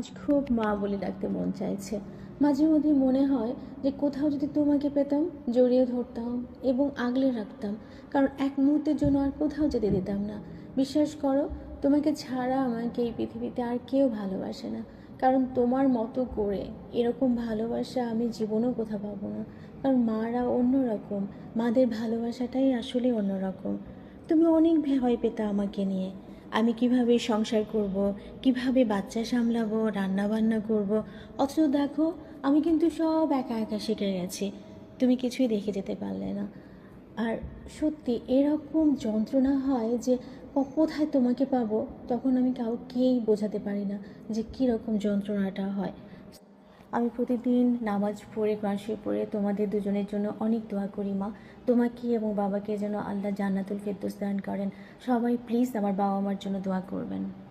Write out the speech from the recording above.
আজ খুব মা বলে ডাকতে মন চাইছে। মাঝে মধ্যে মনে হয় যে কোথাও যদি তোমাকে পেতাম, জড়িয়ে ধরতাম এবং আগলে রাখতাম, কারণ এক মুহূর্তের জন্য আর কোথাও যেতে দিতাম না। বিশ্বাস করো, তোমাকে ছাড়া আমাকে এই পৃথিবীতে আর কেউ ভালোবাসে না। কারণ তোমার মতো করে এরকম ভালোবাসা আমি জীবনেও কোথাও পাবো না। কারণ মারা অন্যরকম, মাদের ভালোবাসাটাই আসলে অন্যরকম। তুমি অনেক ভয় পেতা আমাকে নিয়ে। আমি কীভাবে সংসার করব, কীভাবে বাচ্চা সামলাবো রান্নাবান্না করব। অথচ দেখো আমি কিন্তু সব একা একা শিখে গেছি। তুমি কিছুই দেখে যেতে পারলে না। আর সত্যি এরকম যন্ত্রণা হয় যে কোথায় তোমাকে পাবো তখন আমি কাউকেই বোঝাতে পারি না যে কীরকম যন্ত্রণাটা হয়। আমি প্রতিদিন নামাজ পড়ে, কোরআন পড়ে তোমাদের দুজনের জন্য অনেক দোয়া করি, মা। তোমাকে এবং বাবাকে যেন আল্লাহ জান্নাতুল ফেরদোস দান করেন। সবাই প্লিজ আমার বাবা মার জন্য দোয়া করবেন।